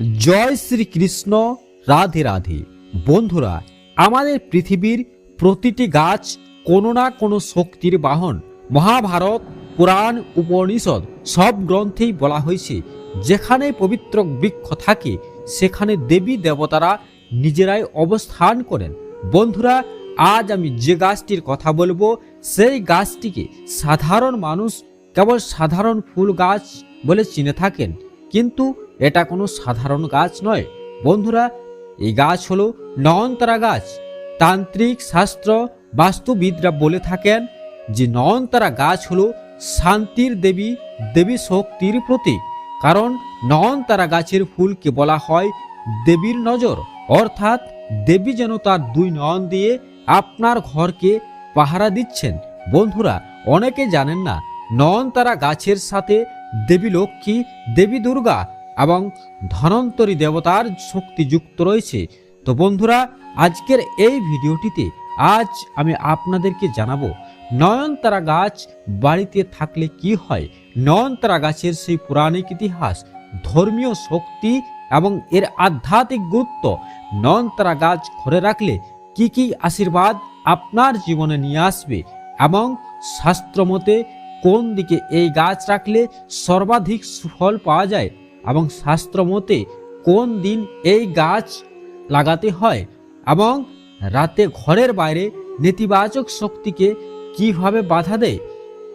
জয় শ্রীকৃষ্ণ, রাধে রাধে। বন্ধুরা, আমাদের পৃথিবীর প্রতিটি গাছ কোনো না কোনো শক্তির বাহন। মহাভারত, পুরাণ, উপনিষদ সব গ্রন্থেই বলা হয়েছে, যেখানে পবিত্র বৃক্ষ থাকে, সেখানে দেবী দেবতারা নিজেরাই অবস্থান করেন। বন্ধুরা, আজ আমি যে গাছটির কথা বলব, সেই গাছটিকে সাধারণ মানুষ কেবল সাধারণ ফুল গাছ বলে চিনে থাকেন। কিন্তু এটা কোনো সাধারণ গাছ নয়। বন্ধুরা, এই গাছ হলো নয়নতারা গাছ। তান্ত্রিক শাস্ত্র বাস্তুবিদরা বলে থাকেন যে নয়নতারা গাছ হলো শান্তির দেবী দেবী শক্তির প্রতীক। কারণ নয়নতারা গাছের ফুলকে বলা হয় দেবীর নজর। অর্থাৎ দেবী যেন তার দুই নয়ন দিয়ে আপনার ঘরকে পাহারা দিচ্ছেন। বন্ধুরা, অনেকে জানেন না, নয়নতারা গাছের সাথে দেবী লক্ষ্মী, দেবী দুর্গা এবং ধনন্তরী দেবতার শক্তি যুক্ত রয়েছে। তো বন্ধুরা, আজকের এই ভিডিওটিতে আজ আমি আপনাদেরকে জানাব, নয়নতারা গাছ বাড়িতে থাকলে কি হয়? নয়নতারা গাছের সেই পৌরাণিক ইতিহাস, ধর্মীয় শক্তি এবং এর আধ্যাত্মিক গুরুত্ব নয়নতারা গাছ ঘরে রাখলে কি কি আশীর্বাদ আপনার জীবনে নিয়ে আসবে এবং শাস্ত্রমতে কোন দিকে এই গাছ রাখলে সর্বাধিক সুফল পাওয়া যায় এবং শাস্ত্র মতে কোন দিন এই গাছ লাগাতে হয় এবং রাতে ঘরের বাইরে নেতিবাচক শক্তিকে কীভাবে বাধা দেয়?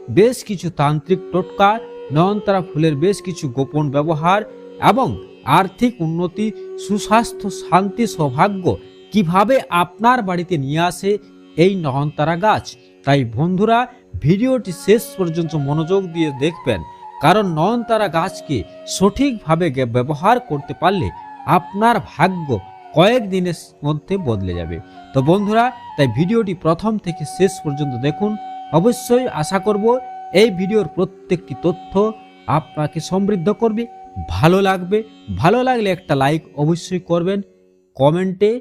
বেশ কিছু তান্ত্রিক টোটকা, নয়নতারা ফুলের বেশ কিছু গোপন ব্যবহার এবং আর্থিক উন্নতি, সুস্বাস্থ্য, শান্তি, সৌভাগ্য কীভাবে আপনার বাড়িতে নিয়ে আসে এই নয়নতারা গাছ? তাই বন্ধুরা, ভিডিওটি শেষ পর্যন্ত মনোযোগ দিয়ে দেখবেন। কারণ নয়নতারা গাছকে সঠিকভাবে ব্যবহার করতে পারলে আপনার ভাগ্য কয়েক দিনের মধ্যে বদলে যাবে। তো বন্ধুরা, তাই ভিডিওটি প্রথম থেকে শেষ পর্যন্ত দেখুন। অবশ্যই আশা করব এই ভিডিওর প্রত্যেকটি তথ্য আপনাকে সমৃদ্ধ করবে, ভালো লাগবে। ভালো লাগলে একটা লাইক অবশ্যই করবেন, কমেন্টে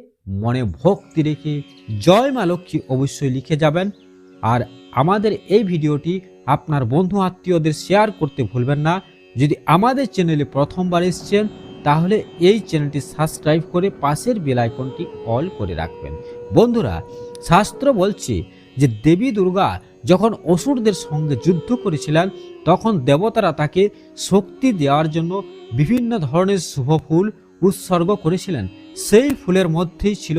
মনে ভক্তি রেখে জয় মা লক্ষ্মী অবশ্যই লিখে যাবেন। আর আমাদের এই ভিডিওটি আপনার বন্ধু আত্মীয়দের শেয়ার করতে ভুলবেন না। যদি আমাদের চ্যানেলে প্রথমবার এসছেন, তাহলে এই চ্যানেলটি সাবস্ক্রাইব করে পাশের বেল আইকনটি অল করে রাখবেন। বন্ধুরা, শাস্ত্র বলছে যে দেবী দুর্গা যখন অসুরদের সঙ্গে যুদ্ধ করেছিলেন, তখন দেবতারা তাকে শক্তি দেওয়ার জন্য বিভিন্ন ধরনের শুভ ফুল উৎসর্গ করেছিলেন। সেই ফুলের মধ্যেই ছিল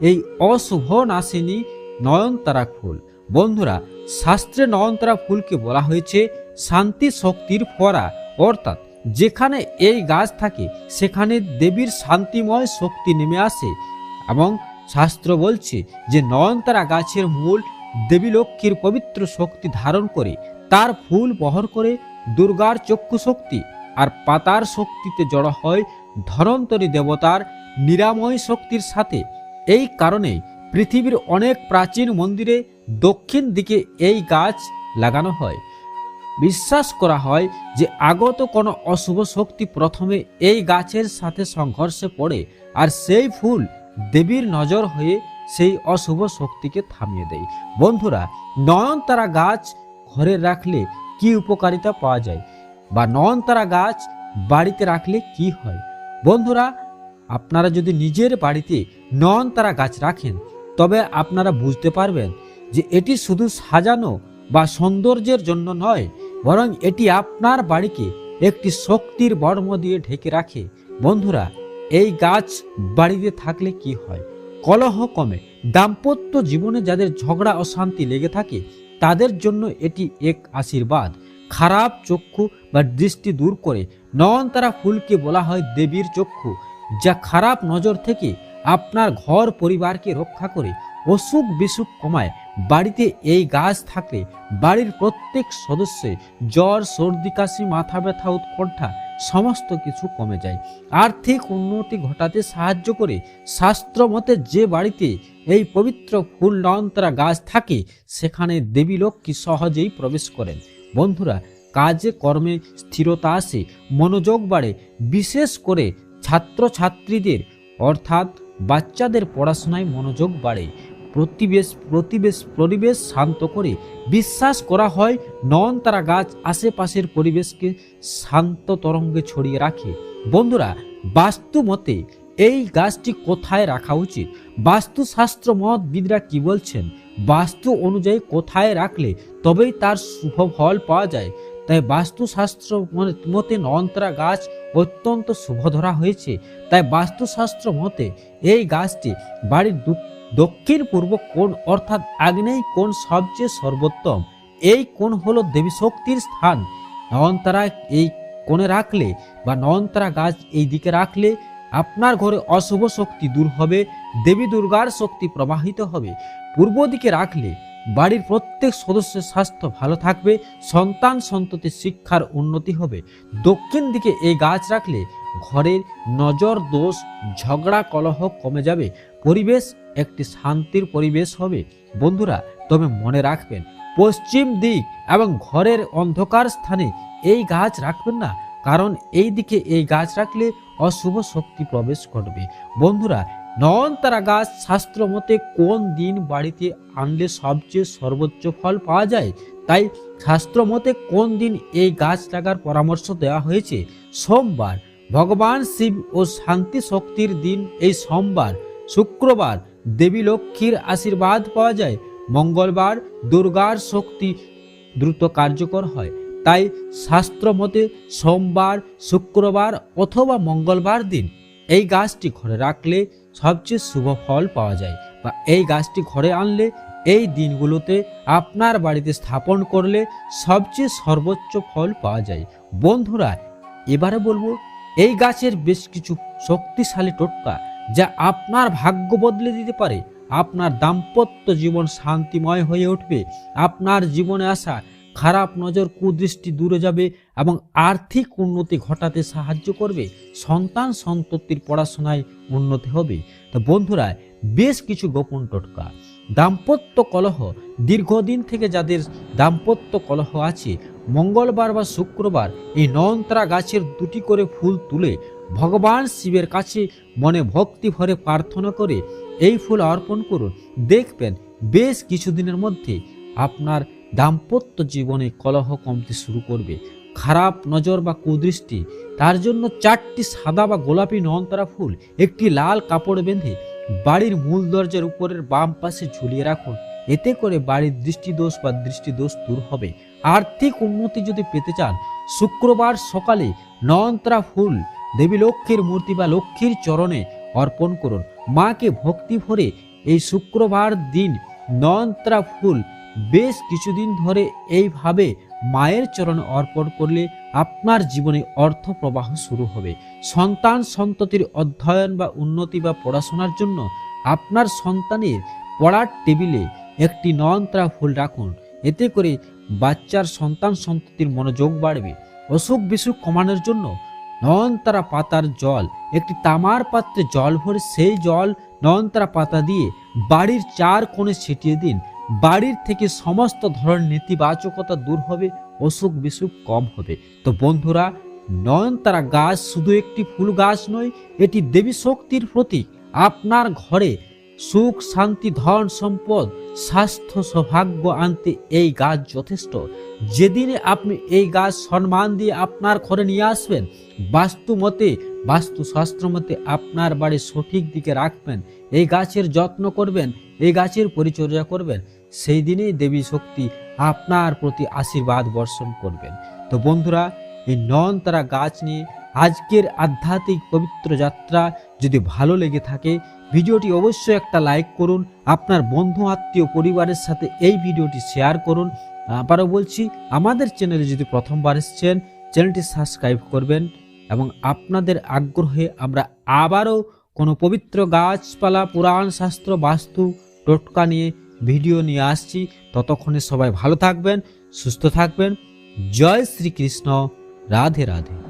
এই অশুভ নাশিনী নয়নতারা ফুল। বন্ধুরা, শাস্ত্রে নয়নতারা ফুলকে বলা হয়েছে শান্তি শক্তির ফোয়ারা। অর্থাৎ যেখানে এই গাছ থাকে, সেখানে দেবীর শান্তিময় শক্তি নেমে আসে। এবং শাস্ত্র বলছে যে নয়নতারা গাছের মূল দেবী লক্ষ্মীর পবিত্র শক্তি ধারণ করে, তার ফুল বহর করে দুর্গার চক্ষু শক্তি আর পাতার শক্তিতে জড়ো হয় ধরন্তরী দেবতার নিরাময় শক্তির সাথে। এই কারণে পৃথিবীর অনেক প্রাচীন মন্দিরে দক্ষিণ দিকে এই গাছ লাগানো হয়। বিশ্বাস করা হয় যে আগত কোনো অশুভ শক্তি প্রথমে এই গাছের সাথে সংঘর্ষে পড়ে আর সেই ফুল দেবীর নজর হয়ে সেই অশুভ শক্তিকে থামিয়ে দেয়। বন্ধুরা, নয়নতারা গাছ ঘরে রাখলে কি উপকারিতা পাওয়া যায় বা নয়নতারা গাছ বাড়িতে রাখলে কি হয়? বন্ধুরা, আপনারা যদি নিজের বাড়িতে নয়নতারা গাছ রাখেন তবে আপনারা বুঝতে পারবেন যে এটি শুধু সাজানো বা সৌন্দর্যের জন্য নয়, বরং এটি আপনার বাড়িকে একটি শক্তির বর্ম দিয়ে ঢেকে রাখে। বন্ধুরা, এই গাছ বাড়িতে থাকলে কি হয়? কলহ কমে। দাম্পত্য জীবনে যাদের ঝগড়া, অশান্তি লেগে থাকে, তাদের জন্য এটি এক আশীর্বাদ। খারাপ চক্ষু বা দৃষ্টি দূর করে নয়নতারা ফুলকে বলা হয় দেবীর চক্ষু, যা খারাপ নজর থেকে আপনার ঘর পরিবারকে রক্ষা করে অসুখ বিসুখ কমায়, বাড়িতে এই গাছ থাকলে বাড়ির প্রত্যেক সদস্যে জ্বর, সর্দি, কাশি, মাথা ব্যথা, উৎকণ্ঠা সমস্ত কিছু কমে যায়। আর্থিক উন্নতি ঘটাতে সাহায্য করে শাস্ত্র মতে যে বাড়িতে এই পবিত্র ফুল নয়নতারা গাছ থাকে, সেখানে দেবী লক্ষ্মী সহজেই প্রবেশ করেন। বন্ধুরা, কাজে কর্মে স্থিরতা আসে, মনোযোগ বাড়ে, বিশেষ করে ছাত্রছাত্রীদের, অর্থাৎ বাচ্চাদের পড়াশোনায় মনোযোগ বাড়ে। প্রতিবেশ প্রতিবেশ, পরিবেশ শান্ত করে বিশ্বাস করা হয় নয়নতারা গাছ আশেপাশের পরিবেশকে শান্ত তরঙ্গে ছড়িয়ে রাখে। বন্ধুরা বাস্তু মতে এই গাছটি কোথায় রাখা উচিত? বাস্তুশাস্ত্র মতবিদরা কি বলছেন? বাস্তু অনুযায়ী কোথায় রাখলে তবেই তার শুভ ফল পাওয়া যায়। তাই বাস্তুশাস্ত্র মতে নয়নতারা গাছ অত্যন্ত শুভ ধরা হয়েছে। তাই বাস্তুশাস্ত্র মতে এই গাছটি বাড়ির দক্ষিণ পূর্ব কোণ অর্থাৎ আগ্নেয় কোণ সবচেয়ে সর্বোত্তম। এই কোণ হলো দেবী শক্তির স্থান। নয়নতারা এই কোণে রাখলে বা নয়নতারা গাছ এই দিকে রাখলে আপনার ঘরে অশুভ শক্তি দূর হবে, দেবী দুর্গার শক্তি প্রবাহিত হবে। পূর্ব দিকে রাখলে বাড়ির প্রত্যেক সদস্যের স্বাস্থ্য ভালো থাকবে, সন্তান সন্ততির শিক্ষার উন্নতি হবে। দক্ষিণ দিকে এই গাছ রাখলে ঘরের নজর, দোষ, ঝগড়া, কলহ কমে যাবে। পরিবেশ একটি শান্তির পরিবেশ হবে। বন্ধুরা, তবে মনে রাখবেন, পশ্চিম দিক এবং ঘরের অন্ধকার স্থানে এই গাছ রাখবেন না, কারণ এই দিকে এই গাছ রাখলে অশুভ শক্তি প্রবেশ করবে। বন্ধুরা নয়নতারা গাছ, শাস্ত্র মতে কোন দিন বাড়িতে আনলে সবচেয়ে সর্বোচ্চ ফল পাওয়া যায়? তাই শাস্ত্র মতে কোন দিন এই গাছ লাগার পরামর্শ দেওয়া হয়েছে? সোমবার, ভগবান শিব ও শান্তি শক্তির দিন এই সোমবার। শুক্রবার, দেবী লক্ষ্মীর আশীর্বাদ পাওয়া যায়। মঙ্গলবার, দুর্গার শক্তি দ্রুত কার্যকর হয়। তাই শাস্ত্র মতে সোমবার, শুক্রবার অথবা মঙ্গলবার দিন এই গাছটি ঘরে রাখলে সবচেয়ে শুভ ফল পাওয়া যায় বা এই গাছটি ঘরে আনলে এই দিনগুলোতে আপনার বাড়িতে স্থাপন করলে সবচেয়ে সর্বোচ্চ ফল পাওয়া যায়। বন্ধুরা, এবারে বলব, এই গাছের বেশ কিছু শক্তিশালী টোটকা যা আপনার ভাগ্য বদলে দিতে পারে। আপনার দাম্পত্য জীবন শান্তিময় হয়ে উঠবে। আপনার জীবনে আসা খারাপ নজর কুদৃষ্টি দূরে যাবে এবং আর্থিক উন্নতি ঘটাতে সাহায্য করবে। সন্তান সন্ততির পড়াশোনায় উন্নতি হবে। তো বন্ধুরা, বেশ কিছু গোপন টোটকা। দাম্পত্য কলহ, দীর্ঘদিন থেকে যাদের দাম্পত্য কলহ আছে, মঙ্গলবার বা শুক্রবার এই নয়নতারা গাছের দুটি করে ফুল তুলে ভগবান শিবের কাছে মনে ভক্তি ভরে প্রার্থনা করে এই ফুল অর্পণ করুন। দেখবেন, বেশ কিছুদিনের মধ্যে আপনার দাম্পত্য জীবনে কলহ কমতে শুরু করবে। খারাপ নজর বা কুদৃষ্টি, তার জন্য চারটি সাদা বা গোলাপি নয়নতারা ফুল, একটি লাল কাপড় বেঁধে বাড়ির মূল দরজার উপরের বাম পাশে ঝুলিয়ে রাখুন। এতে করে বাড়ির দৃষ্টিদোষ বা দৃষ্টিদোষ দূর হবে। আর্থিক উন্নতি যদি পেতে চান, শুক্রবার সকালে নয়নতারা ফুল, দেবী লক্ষ্মীর মূর্তি বা লক্ষ্মীর চরণে অর্পণ করুন। মাকে ভক্তি ভরে এই শুক্রবার দিন নয়নতারা ফুল বেশ কিছুদিন ধরে এইভাবে মায়ের চরণে অর্পণ করলে আপনার জীবনে অর্থ প্রবাহ শুরু হবে। সন্তান সন্ততির অধ্যয়ন বা উন্নতি বা পড়াশোনার জন্য আপনার সন্তানের পড়ার টেবিলে একটি নয়নতারা ফুল রাখুন। এতে করে বাচ্চার সন্তান সন্ততির মনোযোগ বাড়বে। অসুখ বিসুখ কমানোর জন্য নয়নতারা পাতার জল, একটি তামার পাত্রে জল ভরে সেই জল নয়নতারা পাতা দিয়ে বাড়ির চার কোণে ছিটিয়ে দিন। বাড়ির থেকে সমস্ত ধরনের নেতিবাচকতা দূর হবে, অসুখ বিসুখ কম হবে। তো বন্ধুরা, নয়নতারা গাছ শুধু একটি ফুল গাছ নয়, এটি দেবী শক্তির প্রতীক। আপনার ঘরে সুখ, শান্তি, ধন, সম্পদ, স্বাস্থ্য, সৌভাগ্য আনতে এই গাছ যথেষ্ট। যেদিনে আপনি এই গাছ সম্মান দিয়ে আপনার ঘরে নিয়ে আসবেন বাস্তু মতে বাস্তু শাস্ত্র মতে আপনার বাড়ি সঠিক দিকে রাখবেন, এই গাছের যত্ন করবেন, এই গাছের পরিচর্যা করবেন। সেই দিনেই দেবী শক্তি আপনার প্রতি আশীর্বাদ বর্ষণ করবেন। তো বন্ধুরা, এই নন তারা গাছ নিয়ে আজকের আধ্যাত্মিক পবিত্র যাত্রা যদি ভালো লেগে থাকে, ভিডিওটি অবশ্যই একটা লাইক করুন, আপনার বন্ধু, আত্মীয়, পরিবারের সাথে এই ভিডিওটি শেয়ার করুন। আবারও বলছি, আমাদের চ্যানেলে যদি প্রথমবার এসেছেন, চ্যানেলটি সাবস্ক্রাইব করবেন এবং আপনাদের আগ্রহে আমরা আবারও কোনো পবিত্র গাছপালা, পুরাণ শাস্ত্র, বাস্তু, টোটকা নিয়ে ভিডিও নিয়ে আসছি। ততক্ষণে সবাই ভালো থাকবেন সুস্থ থাকবেন। জয় শ্রীকৃষ্ণ। রাধে রাধে।